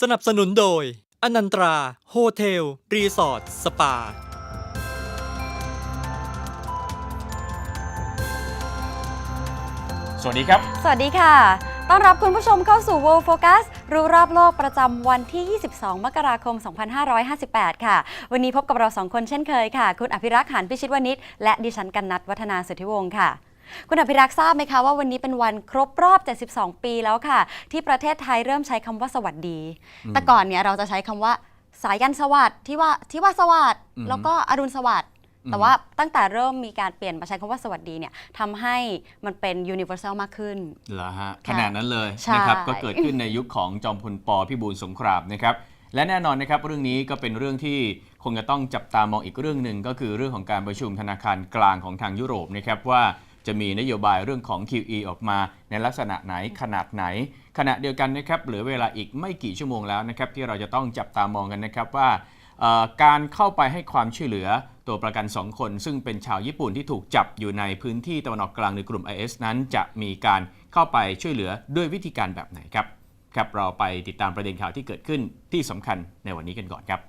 สนับสนุนโดย อนันตรา โฮเทล รีสอร์ท สปา สวัสดีครับ สวัสดีค่ะ ต้อนรับคุณผู้ชมเข้าสู่ World Focus รู้รอบโลกประจำวันที่ 22 มกราคม 2558 ค่ะ วันนี้พบกับเราสองคนเช่นเคยค่ะ คุณอภิรักษ์หานพิชิตวณิชและดิฉันกันนัทวัฒนาสุทธิวงศ์ค่ะ คุณอภิรักษ์ทราบไหมคะว่าวันนี้เป็นวันครบรอบ 72 ปีแล้วค่ะ ที่ประเทศไทยเริ่มใช้คำว่าสวัสดี แต่ก่อนเนี่ยเราจะใช้คำว่าสายยันสวัสดิ์ที่ว่าที่ว่าสวัสดิ์อืมแล้วก็อรุณสวัสดิ์อืมแต่ว่าตั้งแต่เริ่มมีการเปลี่ยนมาใช้คำว่าสวัสดีเนี่ยทำให้มันเป็น universal มากขึ้นเหรอฮะขค่ะนาดนั้นเลยใช่นะครับก็เกิดขึ้นในยุคของจอมพลปพิบูลสงครามนะครับและแน่นอนนะครับเรื่องนี้ก็เป็นเรื่องที่คงจะต้องจับตามองอีกเรื่องหนึ่งก็คือเรื่องของการประชุมธนาคารกลางของทางยุโรปนะครับว่า จะมีนโยบายเรื่องของ QE ออกมาในลักษณะไหนขนาดไหน ขณะเดียวกันนะครับเหลือเวลาอีกไม่กี่ชั่วโมงแล้วนะครับที่เราจะต้องจับตามองกันนะครับว่าการเข้าไปให้ความช่วยเหลือตัวประกัน 2 คน ซึ่งเป็นชาวญี่ปุ่นที่ถูกจับอยู่ในพื้นที่ตะวันออกกลางในกลุ่ม IS นั้น จะมีการเข้าไปช่วยเหลือด้วยวิธีการแบบไหนครับครับ เราไปติดตามประเด็นข่าวที่เกิดขึ้นที่สำคัญในวันนี้กันก่อนครับ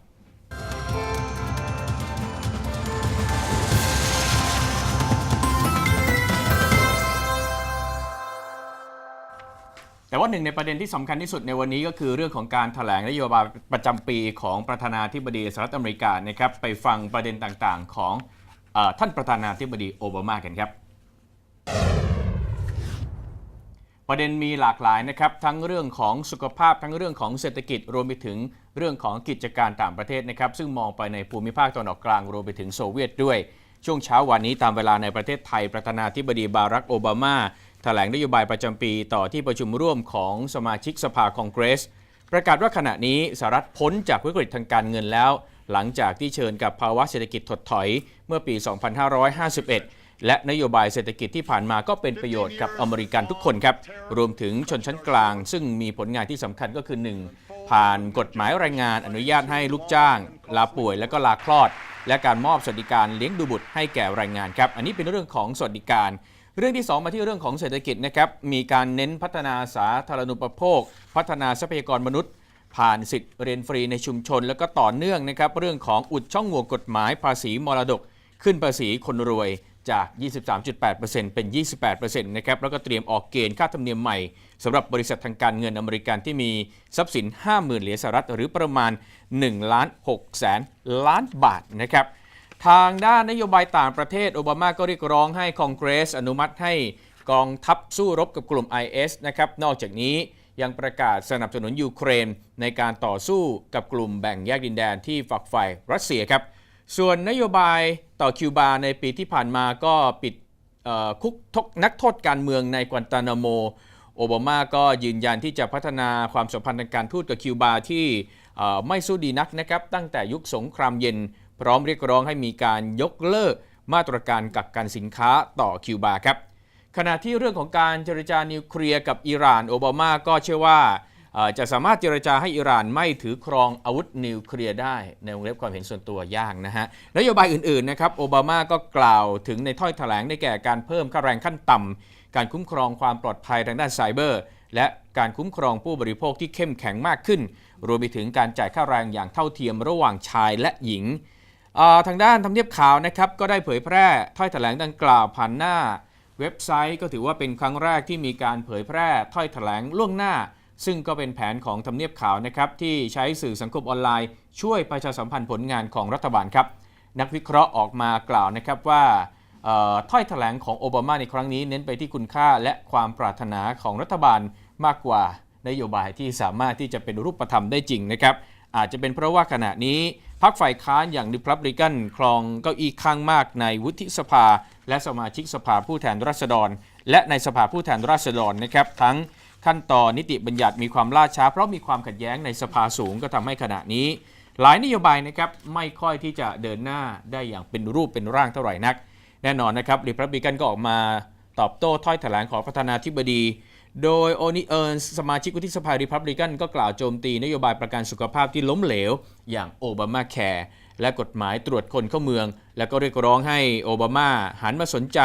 แต่ว่าหนึ่งในประเด็นที่สำคัญที่สุดในวันนี้ก็คือเรื่องของการถแถลงนโยบายประจำปีของประธานาธิบดีสหรัฐอเมริกานะครับไปฟังประเด็นต่างๆ ของอท่านประธานาธิบดีโอบามากันครับ ประเด็นมีหลากหลายนะครับ ทั้งเรื่องของสุขภาพทั้งเรื่องของเศรษฐกิจรวมไปถึงเรื่องของกิจการต่างประเทศนะครับ ซึ่งมองไปในภูมิภาคตะวันออกกลางรวมไปถึงโซเวียตด้วย ช่วงเช้าวันนี้ตามเวลาในประเทศไทยประธานาธิบดีบารักโอบามา ถลงนโยบายประจำปีต่อที่ประชุมร่วมของสมาชิกสภาคองเกรส ประกาศว่าขณะนี้สหรัฐพ้นจากวิกฤตทางการเงินแล้ว หลังจากที่เชิญกับภาวะเศรษฐกิจถดถอยเมื่อปี 2551 และนโยบายเศรษฐกิจที่ผ่านมาก็เป็นประโยชน์กับอเมริกันทุกคนครับ รวมถึงชนชั้นกลาง ซึ่งมีผลงานที่สำคัญก็คือ 1. ผ่านกฎหมายแรงงานอนุญาตให้ลูกจ้าง ลาป่วยและก็ลาคลอด และการมอบสวัสดิการเลี้ยงดูบุตรให้แก่แรงงานครับ อันนี้เป็นเรื่องของสวัสดิการ เรื่องที่ 2 มาที่เรื่องของเศรษฐกิจนะครับมีการเน้นพัฒนาสาธารณูปโภค พัฒนาทรัพยากรมนุษย์ ผ่านสิทธิ์เรียนฟรีในชุมชน แล้วก็ต่อเนื่องนะครับเรื่องของอุดช่องโหว่กฎหมายภาษีมรดก ขึ้นภาษีคนรวยจาก 23.8%เป็น 28%นะครับแล้วก็เตรียมออกเกณฑ์ค่าธรรมเนียมใหม่สำหรับบริษัททางการเงินอเมริกันที่มีทรัพย์สิน 50,000 เหรียญสหรัฐหรือประมาณ1ล้าน6แสนล้านบาทนะครับ ทางด้านนโยบายต่างประเทศโอบามาก็เรียกร้องให้คองเกรส อนุมัติให้กองทัพสู้รบกับกลุ่ม IS นะครับ นอกจากนี้ยังประกาศสนับสนุนยูเครน ในการต่อสู้กับกลุ่มแบ่งแยกดินแดนที่ฝักใฝ่รัสเซียครับ ส่วนนโยบายต่อคิวบาในปีที่ผ่านมาก็ปิดคุกทกนักโทษการเมืองในกวนตานาโม โอบามาก็ยืนยันที่จะพัฒนาความสัมพันธ์ทางการทูตกับคิวบาที่ไม่สู้ดีนักนะครับตั้งแต่ยุคสงครามเย็น พร้อมเรียกร้องให้มีการยกเลิกมาตรการกักกันสินค้าต่อคิวบาครับขณะที่เรื่องของการเจรจานิวเคลียร์กับอิหร่านโอบามาก็เชื่อว่าจะสามารถเจรจาให้อิหร่านไม่ถือครองอาวุธนิวเคลียร์ได้ ในวงเล็บความเห็นส่วนตัวยากนะฮะนโยบายอื่นๆนะครับโอบามาก็กล่าวถึงในถ้อยแถลงได้แก่การเพิ่มค่าแรงขั้นต่ำการคุ้มครองความปลอดภัยทางด้านไซเบอร์ และการคุ้มครองผู้บริโภคที่เข้มแข็งมากขึ้น รวมไปถึงการจ่ายค่าแรงอย่างเท่าเทียมระหว่างชายและหญิง ทางด้านทำเนียบขาวนะครับก็ได้เผยแพร่ถ้อยแถลงดังกล่าวผ่านหน้า เว็บไซต์ก็ถือว่าเป็นครั้งแรกที่มีการเผยแพร่ถ้อยแถลงล่วงหน้า ซึ่งก็เป็นแผนของทำเนียบขาวนะครับที่ใช้สื่อสังคมออนไลน์ ช่วยประชาสัมพันธ์ผลงานของรัฐบาลครับ นักวิเคราะห์ออกมากล่าวนะครับว่าถ้อยแถลงของโอบามาในครั้งนี้เน้นไปที่คุณค่าและความปรารถนาของรัฐบาลมากกว่านโยบายที่สามารถที่จะเป็นรูปธรรมได้จริงนะครับ อาจจะเป็นเพราะว่าขณะนี้พรรคฝ่ายค้านอย่างริพับลิกันครองเก้าอี้ข้างมากในวุฒิสภา และสมาชิกสภาผู้แทนราษฎร และในสภาผู้แทนราษฎรนะครับทั้งขั้นตอนนิติบัญญัติมีความล่าช้า เพราะมีความขัดแย้งในสภาสูงก็ทำให้ขณะนี้ หลายนโยบายนะครับไม่ค่อยที่จะเดินหน้าได้อย่างเป็นรูปเป็นร่างเท่าไหร่นัก แน่นอนนะครับริพับลิกันก็ออกมาตอบโต้ถ้อยแถลงของประธานาธิบดี โดยโอนิเอิร์นสมาชิกวุฒิสภาริพับลิกันก็กล่าวโจมตีนโยบายประกันสุขภาพที่ล้มเหลว อย่างโอบามาแคร์และกฎหมายตรวจคนเข้าเมือง และก็เรียกร้องให้โอบามาหันมาสนใจ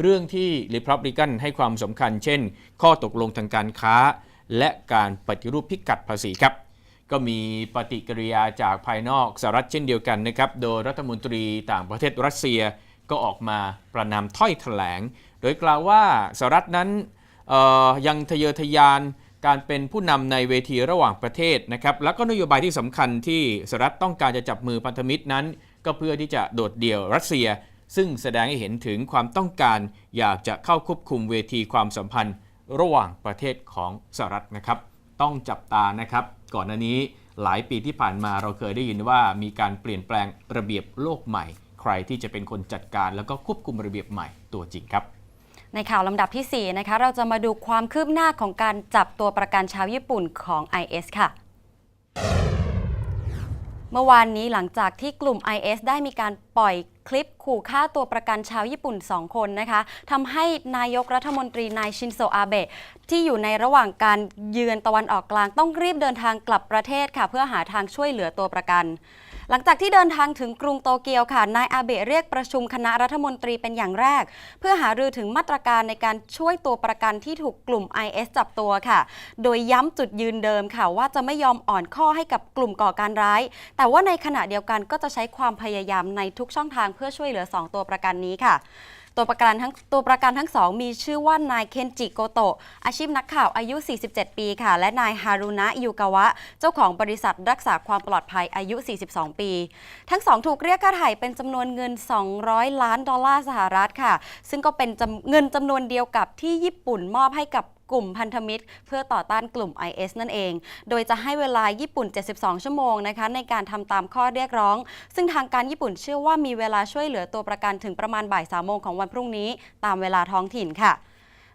เรื่องที่ริพับลิกันให้ความสำคัญ เช่น ข้อตกลงทางการค้า และการปฏิรูปพิกัดภาษีครับ ก็มีปฏิกิริยาจากภายนอกสหรัฐเช่นเดียวกันนะครับ โดยรัฐมนตรีต่างประเทศรัสเซียก็ออกมาประนามถ้อยแถลง โดยกล่าวว่าสหรัฐนั้น ยังทะเยอทะยานการเป็นผู้นำในเวทีระหว่างประเทศนะครับ แล้วก็นโยบายที่สำคัญที่สหรัฐต้องการจะจับมือพันธมิตรนั้น ก็เพื่อที่จะโดดเดี่ยวรัสเซีย ซึ่งแสดงให้เห็นถึงความต้องการ อยากจะเข้าควบคุมเวทีความสัมพันธ์ ระหว่างประเทศของสหรัฐนะครับ ต้องจับตานะครับ ก่อนหน้านี้หลายปีที่ผ่านมาเราเคยได้ยินว่ามีการเปลี่ยนแปลงระเบียบโลกใหม่ ใครที่จะเป็นคนจัดการแล้วก็ควบคุมระเบียบใหม่ตัวจริงครับ ในข่าวลำดับที่ 4 นะคะ เราจะมาดูความคืบหน้าของการจับตัวประกันชาวญี่ปุ่นของ IS ค่ะ เมื่อวานนี้หลังจากที่กลุ่ม IS ได้มีการ ปล่อยคลิปขู่ฆ่าตัวประกันชาวญี่ปุ่น 2 คนนะคะทำให้นายกรัฐมนตรีนายชินโซอาเบะที่อยู่ในระหว่างการเยือนตะวันออกกลางต้องรีบเดินทางกลับประเทศค่ะ เพื่อหาทางช่วยเหลือตัวประกัน หลังจากที่เดินทางถึงกรุงโตเกียวค่ะนายอาเบะเรียกประชุมคณะรัฐมนตรีเป็นอย่างแรก เพื่อหารือถึงมาตรการในการช่วยตัวประกันที่ถูกกลุ่ม IS จับตัวค่ะ โดยย้ำจุดยืนเดิมค่ะว่าจะไม่ยอมอ่อนข้อให้กับกลุ่มก่อการร้าย แต่ว่าในขณะเดียวกันก็จะใช้ความพยายามในทุุกช่องทางเพื่อช่วยเหลือ 2 ตัวประกันนี้ค่ะ ตัวประกันทั้งตัวประกันทั้งสองมีชื่อว่านายเคนจิโกโตะอาชีพนักข่าวอายุ 47 ปีค่ะ และนายฮารุนะยูกาวะ เจ้าของบริษัทรักษาความปลอดภัยอายุ 42 ปี ทั้งสองถูกเรียกค่าไถ่เป็นจำนวนเงิน 200 ล้านดอลลาร์สหรัฐค่ะ ซึ่งก็เป็นเงินจำนวนเดียวกับที่ญี่ปุ่นมอบให้กับกลุ่มพันธมิตร เพื่อต่อต้านกลุ่ม IS นั่นเอง โดยจะให้เวลาญี่ปุ่น 72 ชั่วโมงนะคะในการทำตามข้อเรียกร้อง ซึ่งทางการญี่ปุ่นเชื่อว่ามีเวลาช่วยเหลือตัวประกันถึงประมาณบ่ายสามโมงของวันพรุ่งนี้ ตามเวลาท้องถิ่นค่ะ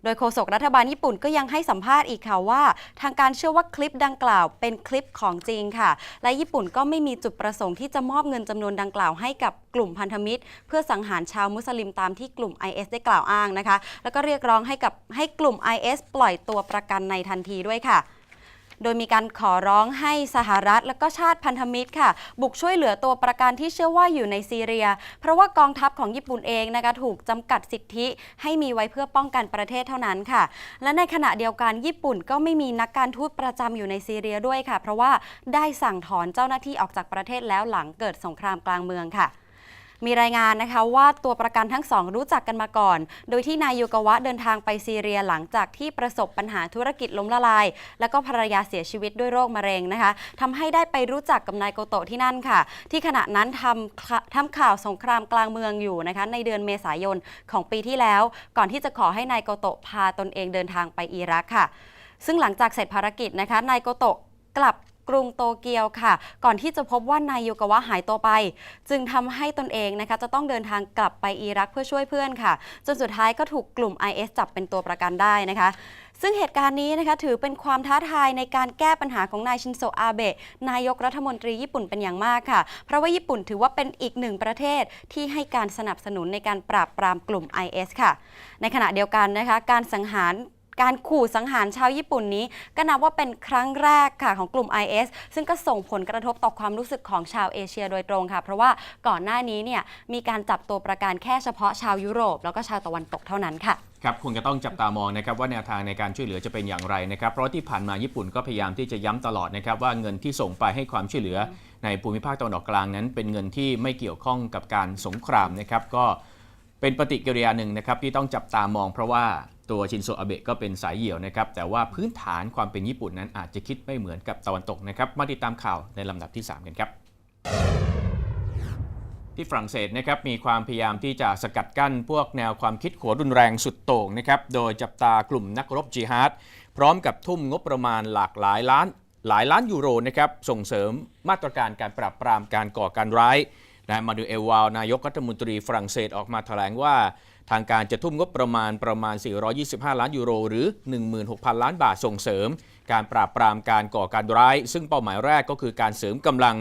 โดยโฆษกรัฐบาลญี่ปุ่นก็ยังให้สัมภาษณ์อีกค่ะว่า ทางการเชื่อว่าคลิปดังกล่าวเป็นคลิปของจริงค่ะ และญี่ปุ่นก็ไม่มีจุดประสงค์ที่จะมอบเงินจำนวนดังกล่าวให้กับกลุ่มพันธมิตร เพื่อสังหารชาวมุสลิมตามที่กลุ่ม IS ได้กล่าวอ้างนะคะ แล้วก็เรียกร้องให้กับให้กลุ่ม IS ปล่อยตัวประกันในทันทีด้วยค่ะ โดยมีการขอร้องให้สหรัฐและก็ชาติพันธมิตรค่ะ บุกช่วยเหลือตัวประกันที่เชื่อว่าอยู่ในซีเรีย เพราะว่ากองทัพของญี่ปุ่นเองนะคะถูกจำกัดสิทธิให้มีไว้เพื่อป้องกันประเทศเท่านั้นค่ะ และในขณะเดียวกันญี่ปุ่นก็ไม่มีนักการทูตประจำอยู่ในซีเรียด้วยค่ะ เพราะว่าได้สั่งถอนเจ้าหน้าที่ออกจากประเทศแล้วหลังเกิดสงครามกลางเมืองค่ะ มีรายงานนะคะว่าตัวประกันทั้งสองรู้จักกันมาก่อน โดยที่นายโยกาวะเดินทางไปซีเรียหลังจากที่ประสบปัญหาธุรกิจล้มละลาย แล้วก็ภรรยาเสียชีวิตด้วยโรคมะเร็งนะคะทำให้ได้ไปรู้จักกับนายโกโตะที่นั่นค่ะ ที่ขณะนั้นทำทำข่าวสงครามกลางเมืองอยู่นะคะในเดือนเมษายนของปีที่แล้ว ก่อนที่จะขอให้นายโกโตะพาตนเองเดินทางไปอิรักค่ะ ซึ่งหลังจากเสร็จภารกิจนะคะนายโกโตะกลับ กรุงโตเกียวค่ะ ก่อนที่จะพบว่านายโยกาวะหายตัวไป จึงทำให้ตนเองนะคะจะต้องเดินทางกลับไปอิรักเพื่อช่วยเพื่อนค่ะ จนสุดท้ายก็ถูกกลุ่ม IS จับเป็นตัวประกันได้นะคะซึ่งเหตุการณ์นี้นะคะถือเป็นความท้าทายในการแก้ปัญหาของนายชินโซอาเบะนายกรัฐมนตรีญี่ปุ่นเป็นอย่างมากค่ะ เพราะว่าญี่ปุ่นถือว่าเป็นอีกหนึ่งประเทศที่ให้การสนับสนุนในการปราบปรามกลุ่ม IS ค่ะ ในขณะเดียวกันนะคะการสังหาร การขู่สังหารชาวญี่ปุ่นนี้ ก็นับว่าเป็นครั้งแรกค่ะของกลุ่ม IS ซึ่งก็ส่งผลกระทบต่อความรู้สึกของชาวเอเชียโดยตรงค่ะ เพราะว่าก่อนหน้านี้เนี่ยมีการจับตัวประกันแค่เฉพาะชาวยุโรป แล้วก็ชาวตะวันตกเท่านั้นค่ะครับคงจะต้องจับตามองนะครับว่าแนวทางในการช่วยเหลือจะเป็นอย่างไรนะครับ เพราะที่ผ่านมาญี่ปุ่นก็พยายามที่จะย้ำตลอดนะครับว่าเงินที่ส่งไปให้ความช่วยเหลือในภูมิภาคตะวันออกกลางนั้น เป็นเงินที่ไม่เกี่ยวข้องกับการสงครามนะครับก็ เป็นปฏิกิริยาหนึ่งนะครับที่ต้องจับตามองเพราะว่าตัวชินโซอาเบะก็เป็นสายเหี่ยวนะครับแต่ว่าพื้นฐานความเป็นญี่ปุ่นนั้นอาจจะคิดไม่เหมือนกับตะวันตกนะครับมาติดตามข่าวในลำดับที่ 3 กันครับ ที่ฝรั่งเศสนะครับมีความพยายามที่จะสกัดกั้นพวกแนวความคิดขัวรุนแรงสุดโต่งนะครับโดยจับตากลุ่มนักรบจิฮาดพร้อมกับทุ่มงบประมาณหลากหลายล้านหลายล้านยูโรนะครับส่งเสริมมาตรการการปราบปรามการก่อการร้าย นะมาดูเอลวาวนายกรัฐมนตรีฝรั่งเศสออกมาแถลงว่า ทางการจะทุ่มงบประมาณประมาณ 425 ล้านยูโร หรือ 16,000 ล้านบาทส่งเสริม การปราบปรามการก่อการร้าย ซึ่งเป้าหมายแรกก็คือการเสริมกำลัง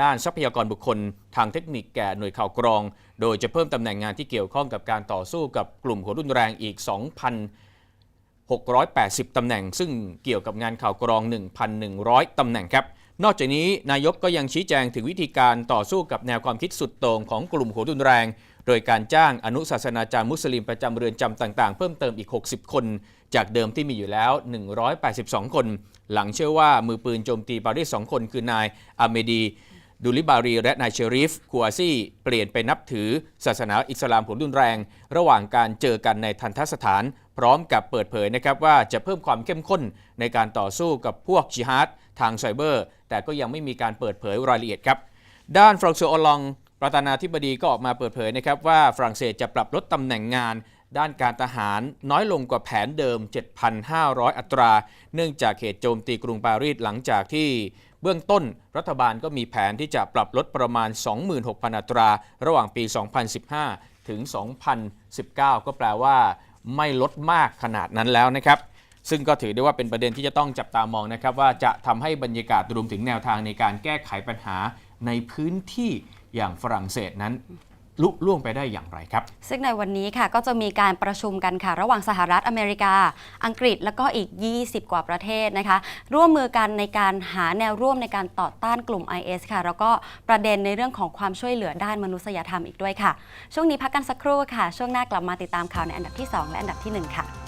ด้านทรัพยากรบุคคล ทางเทคนิคแก่หน่วยข่าวกรอง โดยจะเพิ่มตำแหน่งงานที่เกี่ยวข้องกับการต่อสู้กับกลุ่มหัวรุนแรงอีก 2,680 ตำแหน่ง ซึ่งเกี่ยวกับงานข่าวกรอง 1,100 ตำแหน่งครับ นอกจากนี้นายกก็ยังชี้แจงถึงวิธีการต่อสู้กับแนวความคิดสุดโต่งของกลุ่มหัวรุนแรง โดยการจ้างอนุศาสนาจารย์มุสลิมประจำเรือนจำต่างๆ เพิ่มเติมอีก 60 คน จากเดิมที่มีอยู่แล้ว 182 คน หลังเชื่อว่ามือปืนโจมตีปารีส2คนคือนายอาเมดีดูลิบารีและนายเชริฟกัวซี่เปลี่ยนไปนับถือศาสนาอิสลามผลรุนแรง ระหว่างการเจอกันในทันทสถาน พร้อมกับเปิดเผยนะครับว่าจะเพิ่มความเข้มข้นในการต่อสู้กับพวกจิฮาด ทางไซเบอร์ แต่ก็ยังไม่มีการเปิดเผยรายละเอียดครับ ด้านฟรองโซออลองประธานาธิบดีก็ออกมาเปิดเผยนะครับว่าฝรั่งเศสจะปรับลดตำแหน่งงาน ด้านการทหารน้อยลงกว่าแผนเดิม 7,500 อัตรา เนื่องจากเหตุโจมตีกรุงปารีสหลังจากที่เบื้องต้นรัฐบาลก็มีแผนที่จะปรับลดประมาณ 26,000 อัตรา ระหว่างปี 2015 ถึง 2019 ก็แปลว่าไม่ลดมากขนาดนั้นแล้วนะครับ ซึ่งก็ถือได้ว่าเป็นประเด็นที่จะต้องจับตามองนะครับ ว่าจะทำให้บรรยากาศรวมถึงแนวทางในการแก้ไขปัญหาในพื้นที่อย่างฝรั่งเศสนั้นลุล่วงไปได้อย่างไรครับ ซึ่งในวันนี้ค่ะก็จะมีการประชุมกันค่ะ ระหว่างสหรัฐอเมริกา อังกฤษแล้วก็อีก 20 กว่าประเทศนะคะ ร่วมมือกันในการหาแนวร่วมในการต่อต้านกลุ่ม IS ค่ะ แล้วก็ประเด็นในเรื่องของความช่วยเหลือด้านมนุษยธรรมอีกด้วยค่ะ ช่วงนี้พักกันสักครู่ค่ะ ช่วงหน้ากลับมาติดตามข่าวในอันดับที่ 2 และอันดับที่ 1 ค่ะ